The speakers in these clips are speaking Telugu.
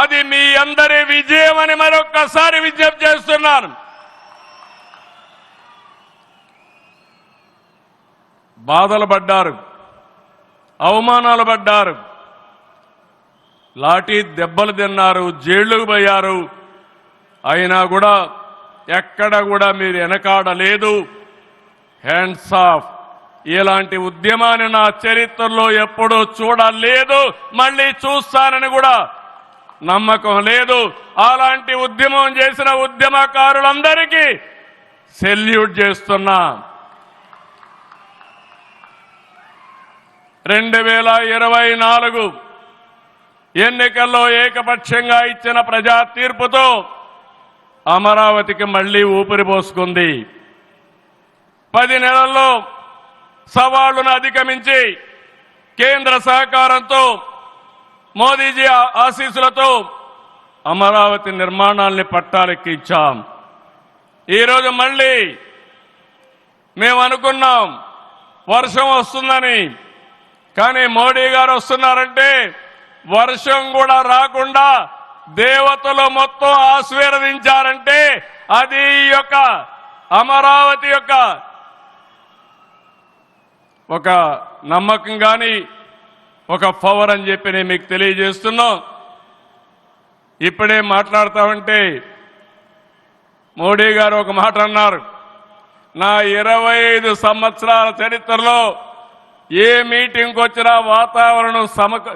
అది మీ అందరి విజయం అని మరొక్కసారి విజ్ఞప్తి చేస్తున్నాను. బాధలు పడ్డారు. అవమానాలు పడ్డారు. లాఠీ దెబ్బలు తిన్నారు జైళ్ళకు పోయారు. అయినా కూడా ఎక్కడ కూడా మీరు వెనకాడలేదు. హ్యాండ్స్ ఆఫ్ ఇలాంటి ఉద్యమాన్ని నా చరిత్రలో ఎప్పుడూ చూడలేదు. మళ్ళీ చూస్తానని కూడా నమ్మకం లేదు. అలాంటి ఉద్యమం చేసిన ఉద్యమకారులందరికీ సెల్యూట్ చేస్తున్నా. రెండు వేల ఇరవై నాలుగు ఎన్నికల్లో ఏకపక్షంగా ఇచ్చిన ప్రజా తీర్పుతో అమరావతికి మళ్ళీ ఊపిరి పోసుకుంది. పది నెలల్లో సవాళ్ళను అధిగమించి కేంద్ర సహకారంతో మోదీజీ ఆశీస్సులతో అమరావతి నిర్మాణాల్ని పట్టాలెక్కించాం ఈరోజు మళ్ళీ మేము అనుకున్నాం వర్షం వస్తుందని. కానీ మోడీ గారు వస్తున్నారంటే వర్షం కూడా రాకుండా దేవతలు మొత్తం ఆశీర్వదించారంటే అది యొక్క అమరావతి యొక్క ఒక నమ్మకం కానీ ఒక పవర్ అని చెప్పి నేను మీకు తెలియజేస్తున్నాం. ఇప్పుడే మాట్లాడతామంటే మోడీ గారు ఒక మాట అన్నారు. నా ఇరవై ఐదు సంవత్సరాల చరిత్రలో ఏ మీటింగ్కి వచ్చినా వాతావరణం సమక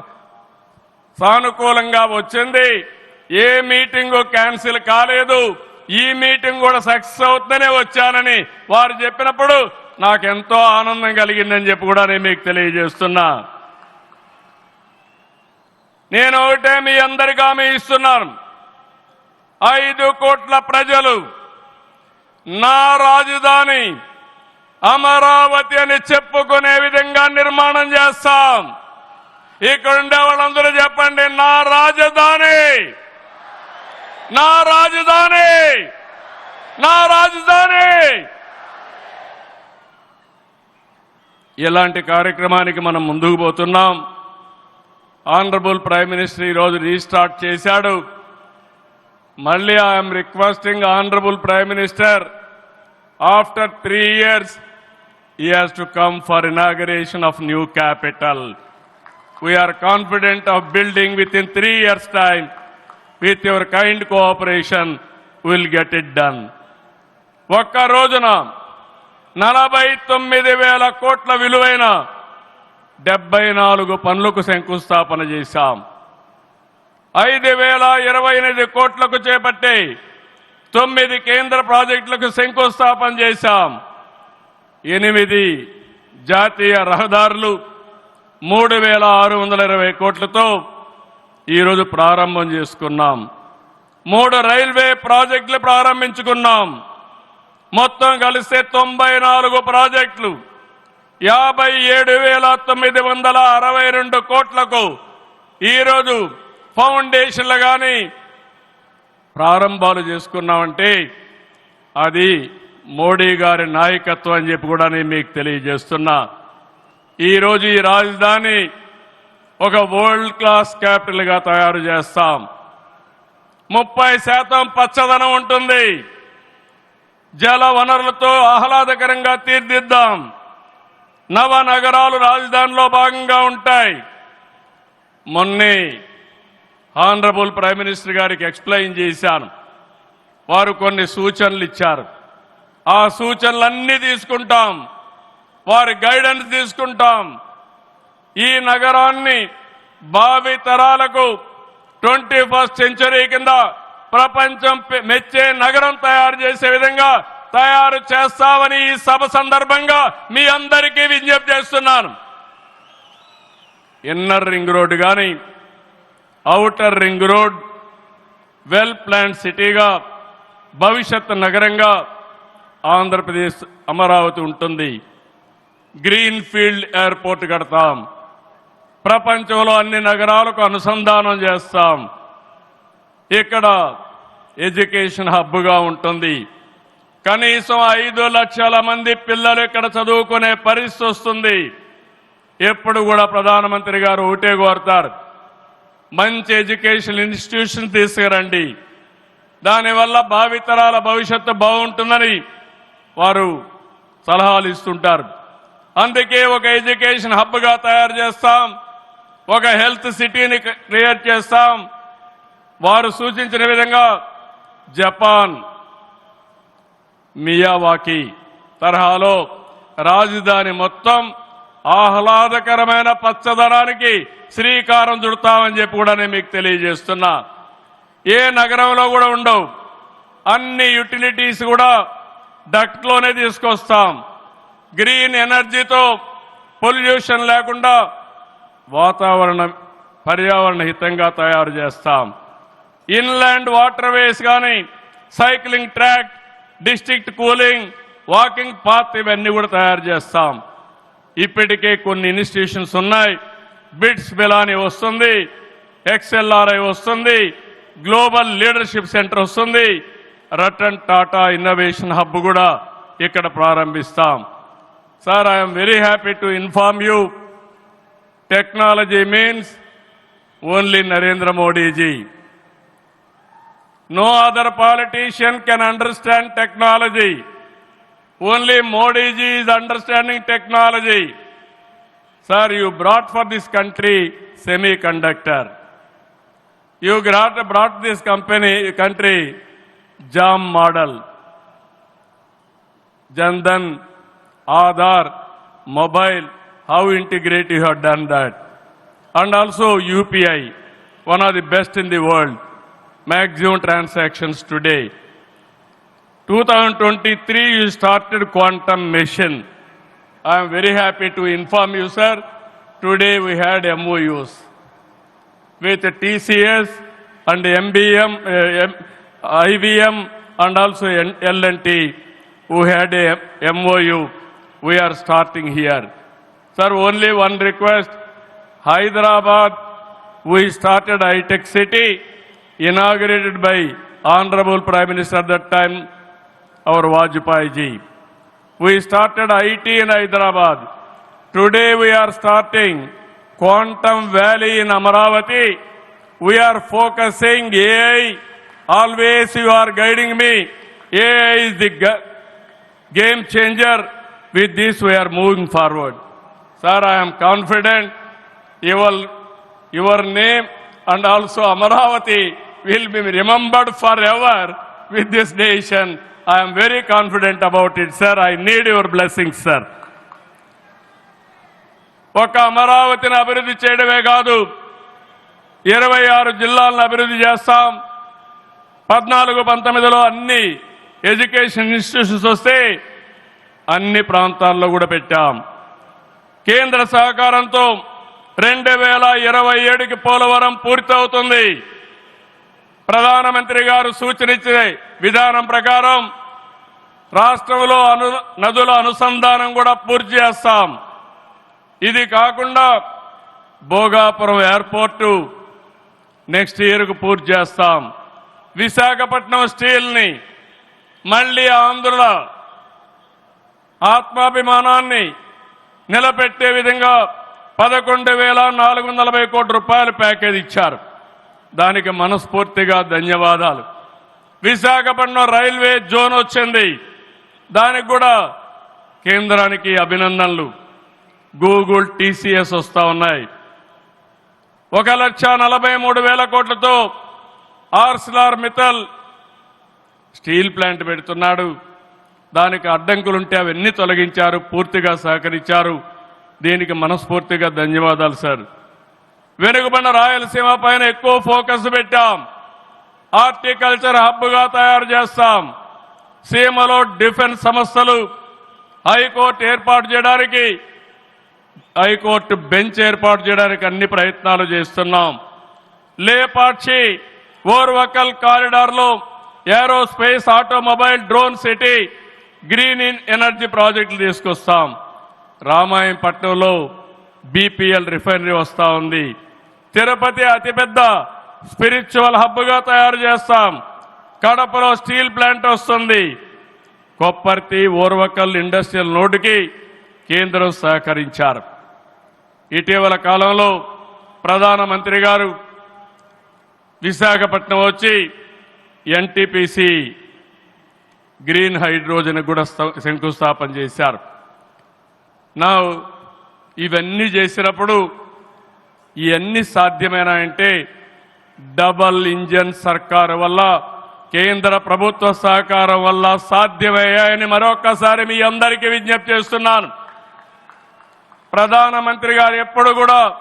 సానుకూలంగా వచ్చింది. ఏ మీటింగ్ క్యాన్సిల్ కాలేదు. ఈ మీటింగ్ కూడా సక్సెస్ అవుతుందనే వచ్చానని వారు చెప్పినప్పుడు నాకెంతో ఆనందం కలిగిందని చెప్పి కూడా నేను మీకు తెలియజేస్తున్నా. నేను ఒకటే మీ అందరికీ హామీ ఇస్తున్నాను. ఐదు కోట్ల ప్రజలు నా రాజధాని అమరావతి అని చెప్పుకునే విధంగా నిర్మాణం చేస్తాం. ఇక్కడ ఉండే వాళ్ళందరూ చెప్పండి నా రాజధాని! నా రాజధాని! నా రాజధాని! ఇలాంటి కార్యక్రమానికి మనం ముందుకు పోతున్నాం. ఆనరబుల్ ప్రైమ్ మినిస్టర్ ఈరోజు రీస్టార్ట్ చేశాడు. మళ్ళీ I'm requesting honourable prime minister after three years he has to come for inauguration of new capital we are confident of building with in three years time with your kind cooperation will get it done ఒక్క రోజున నలభై తొమ్మిది వేల కోట్ల విలువైన డెబ్బై నాలుగు పనులకు శంకుస్థాపన చేశాం. ఐదు వేల ఇరవై ఎనిమిది కోట్లకు చేపట్టి తొమ్మిది కేంద్ర ప్రాజెక్టులకు శంకుస్థాపన చేశాం. ఎనిమిది జాతీయ రహదారులు మూడు వేల ఆరు వందల ఇరవై కోట్లతో ఈరోజు ప్రారంభం చేసుకున్నాం. మూడు రైల్వే ప్రాజెక్టులు ప్రారంభించుకున్నాం. మొత్తం కలిస్తే తొంభై నాలుగు ప్రాజెక్టులు యాభై ఏడు వేల తొమ్మిది వందల అరవై రెండు కోట్లకు ఈరోజు ఫౌండేషన్లు కానీ ప్రారంభాలు చేసుకున్నామంటే అది మోడీ గారి నాయకత్వం అని చెప్పి కూడా నేను మీకు తెలియజేస్తున్నా. ఈరోజు ఈ రాజధాని ఒక వరల్డ్ క్లాస్ క్యాపిటల్గా తయారు చేస్తాం. ముప్పై శాతం పచ్చదనం ఉంటుంది. జల వనరులతో ఆహ్లాదకరంగా తీర్దిద్దాం. నవ నగరాలు రాజధానిలో భాగంగా ఉంటాయి. మొన్నే ఆనరబుల్ ప్రైమ్ మినిస్టర్ గారికి ఎక్స్ప్లెయిన్ చేశాను. వారు కొన్ని సూచనలు ఇచ్చారు. ఆ సూచనలన్నీ తీసుకుంటాం. వారి గైడెన్స్ తీసుకుంటాం. ఈ నగరాన్ని భావి తరాలకు ట్వంటీ ఫస్ట్ సెంచరీ కింద ప్రపంచం పె- మెచ్చే నగరం తయారు చేసే విధంగా తయారు చేస్తామని ఈ సభ సందర్భంగా మీ అందరికీ విజ్ఞప్తి చేస్తున్నాను. ఇన్నర్ రింగ్ రోడ్ కానీ outer ring road well plan సిటీగా భవిష్యత్ నగరంగా ఆంధ్రప్రదేశ్ అమరావతి ఉంటుంది. గ్రీన్ ఫీల్డ్ ఎయిర్పోర్ట్ కడతాం. ప్రపంచంలో అన్ని నగరాలకు అనుసంధానం చేస్తాం. ఇక్కడ ఎడ్యుకేషన్ హబ్గా ఉంటుంది. కనీసం ఐదు లక్షల మంది పిల్లలు ఇక్కడ చదువుకునే పరిస్థితి వస్తుంది. ఎప్పుడు కూడా ప్రధానమంత్రి గారు ఒకటే కోరుతారు. మంచి ఎడ్యుకేషన్ ఇన్స్టిట్యూషన్ తీసుకురండి. దానివల్ల భావితరాల భవిష్యత్తు బాగుంటుందని వారు సలహాలు ఇస్తుంటారు. అందుకే ఒక ఎడ్యుకేషన్ హబ్గా తయారు చేస్తాం. ఒక హెల్త్ సిటీని క్రియేట్ చేస్తాం. వారు సూచించిన విధంగా జపాన్ మియావాకి తరహాలో రాజధాని మొత్తం ఆహ్లాదకరమైన పచ్చదనానికి శ్రీకారం చుడతామని చెప్పి కూడా నేను మీకు తెలియజేస్తున్నా. ఏ నగరంలో కూడా ఉండవు. అన్ని యుటిలిటీస్ కూడా డక్ట్లోనే తీసుకొస్తాం. గ్రీన్ ఎనర్జీతో పొల్యూషన్ లేకుండా వాతావరణం పర్యావరణ హితంగా తయారు చేస్తాం. ఇన్లాండ్ వాటర్ వేస్ కానీ cycling track district cooling walking path ఇవన్నీ కూడా తయారు చేస్తాం. ఇప్పటికే కొన్ని ఇన్స్టిట్యూషన్స్ ఉన్నాయి. బిట్స్ బిలాని వస్తుంది ఎక్స్ఎల్ఆర్ఐ వస్తుంది గ్లోబల్ లీడర్షిప్ సెంటర్ వస్తుంది రటన్ టాటా ఇన్నోవేషన్ హబ్ కూడా ఇక్కడ ప్రారంభిస్తాం. Sir I'm very happy to inform you. Technology means only Narendra Modiji. No other politician can understand technology. Only Modi ji is understanding technology. Sir, you brought for this country semiconductor. You brought, brought this company, country JAM model. Jandan, Aadhaar, mobile, how integrate you have done that. And also UPI, one of the best in the world maximum transactions today. 2023, you started quantum mission. I am very happy to inform you, sir. Today we had MOUs with TCS and MBM, uh, IBM and also L&T who had a MOU. We are starting here. Sir, only one request. Hyderabad, we started high-tech city inaugurated by Honorable Prime Minister at that time, our Vajpayee ji. We started IT in Hyderabad. Today we are starting Quantum Valley in Amaravati. We are focusing AI. Always you are guiding me. AI is the ga- game changer. With this we are moving forward. Sir, I am confident your, your name and also Amaravati will be remembered forever with this nation. I am very confident about it, sir. I need your blessings, sir. ఒక అమరావతిని అభివృద్ధి చేయడమే కాదు ఇరవై ఆరు జిల్లాలను అభివృద్ధి చేస్తాం పద్నాలుగు పంతొమ్మిదిలో అన్ని ఎడ్యుకేషన్ ఇన్స్టిట్యూషన్స్ వస్తే అన్ని ప్రాంతాల్లో కూడా పెట్టాం కేంద్ర సహకారంతో రెండు వేల ఇరవై ఏడుకి పోలవరం పూర్తవుతుంది ప్రధానమంత్రి గారు సూచనిచ్చే విధానం ప్రకారం రాష్ట్రంలో అను నదుల అనుసంధానం కూడా పూర్తి చేస్తాం. ఇది కాకుండా భోగాపురం ఎయిర్పోర్టు నెక్స్ట్ ఇయర్కు పూర్తి చేస్తాం. విశాఖపట్నం స్టీల్ని మళ్ళీ ఆంధ్రుల ఆత్మాభిమానాన్ని నిలబెట్టే విధంగా పదకొండు వేల నాలుగు వందల నలభై కోట్ల రూపాయల ప్యాకేజ్ ఇచ్చారు. దానికి మనస్ఫూర్తిగా ధన్యవాదాలు. విశాఖపట్నం రైల్వే జోన్ వచ్చింది. దానికి కూడా కేంద్రానికి అభినందనలు. గూగుల్ టీసీఎస్ వస్తూ ఉన్నాయి. ఒక లక్ష నలభై మూడు వేల కోట్లతో ఆర్సిలార్ మితల్ స్టీల్ ప్లాంట్ పెడుతున్నాడు. దానికి అడ్డంకులుంటే అవన్నీ తొలగించారు పూర్తిగా సహకరించారు. దీనికి మనస్ఫూర్తిగా ధన్యవాదాలు సార్. వెనుకబడిన రాయలసీమ పైన ఎక్కువ ఫోకస్ పెట్టాం. హార్టికల్చర్ హబ్గా తయారు చేస్తాం. సీమలో డిఫెన్స్ సంస్థలు హైకోర్టు ఏర్పాటు చేయడానికి హైకోర్టు బెంచ్ ఏర్పాటు చేయడానికి అన్ని ప్రయత్నాలు చేస్తున్నాం. Lepakshi Orvakal కారిడార్లో aerospace automobile drone city green in energy ప్రాజెక్టులు తీసుకొస్తాం. రామాయంపట్నంలో బీపీఎల్ రిఫైనరీ వస్తూ ఉంది. తిరుపతి అతిపెద్ద స్పిరిచువల్ హబ్గా తయారు చేస్తాం. కడపలో స్టీల్ ప్లాంట్ వస్తుంది. కొప్పర్తి ఓర్వకల్ ఇండస్ట్రియల్ నోటుకి కేంద్రం సహకరించారు. ఇటీవల కాలంలో ప్రధానమంత్రి గారు విశాఖపట్నం వచ్చి ఎన్టీపీసీ గ్రీన్ హైడ్రోజన్ కూడా శంకుస్థాపన చేశారు. నా ఇవన్నీ చేసినప్పుడు ఇవన్నీ సాధ్యమేనా అంటే డబల్ ఇంజన్ సర్కారు వల్ల కేంద్ర ప్రభుత్వ సహకారం వల్ల సాధ్యమయ్యాయని మరొక్కసారి మీ అందరికీ విజ్ఞప్తి చేస్తున్నాను. ప్రధానమంత్రి గారు ఎప్పుడు కూడా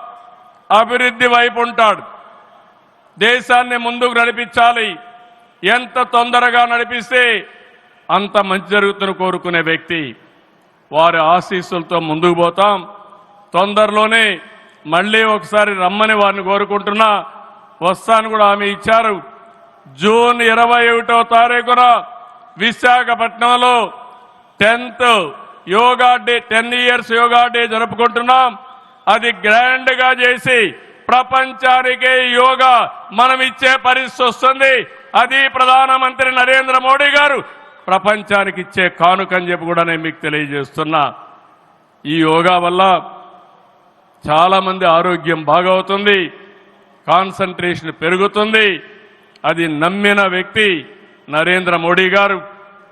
అభివృద్ధి వైపు ఉంటాడు. దేశాన్ని ముందుకు నడిపించాలి. ఎంత తొందరగా నడిపిస్తే అంత మంచి జరుగుతున్న కోరుకునే వ్యక్తి. వారి ఆశీస్సులతో ముందుకు పోతాం. తొందరలోనే మళ్ళీ ఒకసారి రమ్మని వారిని కోరుకుంటున్నా. వస్తాను కూడా ఆమె ఇచ్చారు. జూన్ ఇరవై ఒకటో తారీఖున విశాఖపట్నంలో tenth yoga day ten years yoga day జరుపుకుంటున్నాం. అది గ్రాండ్గా చేసి ప్రపంచానికే యోగా మనం ఇచ్చే పరిస్థితి వస్తుంది. అది ప్రధానమంత్రి నరేంద్ర మోడీ గారు ప్రపంచానికి ఇచ్చే కానుకని చెప్పి కూడా నేను మీకు తెలియజేస్తున్నా. ఈ యోగా వల్ల చాలామంది ఆరోగ్యం బాగవుతుంది కాన్సన్ట్రేషన్ పెరుగుతుంది. అది నమ్మిన వ్యక్తి నరేంద్ర మోడీ గారు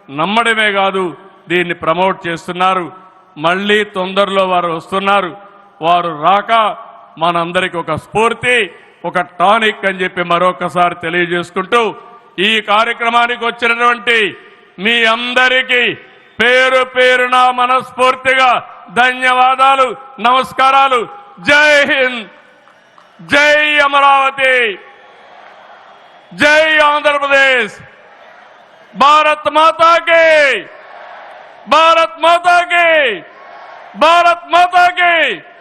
నమ్మడమే కాదు దీన్ని ప్రమోట్ చేస్తున్నారు. మళ్ళీ తొందరలో వారు వస్తున్నారు. వారు రాక మనందరికి ఒక స్ఫూర్తి ఒక టానిక్ అని చెప్పి మరొకసారి తెలియజేసుకుంటూ ఈ కార్యక్రమానికి వచ్చినటువంటి మీ అందరికీ పేరు పేరున మనస్ఫూర్తిగా ధన్యవాదాలు నమస్కారాలు. जय हिंद, जय अमरावती, जय आंध्र प्रदेश। भारत माता के, भारत माता के, भारत माता के।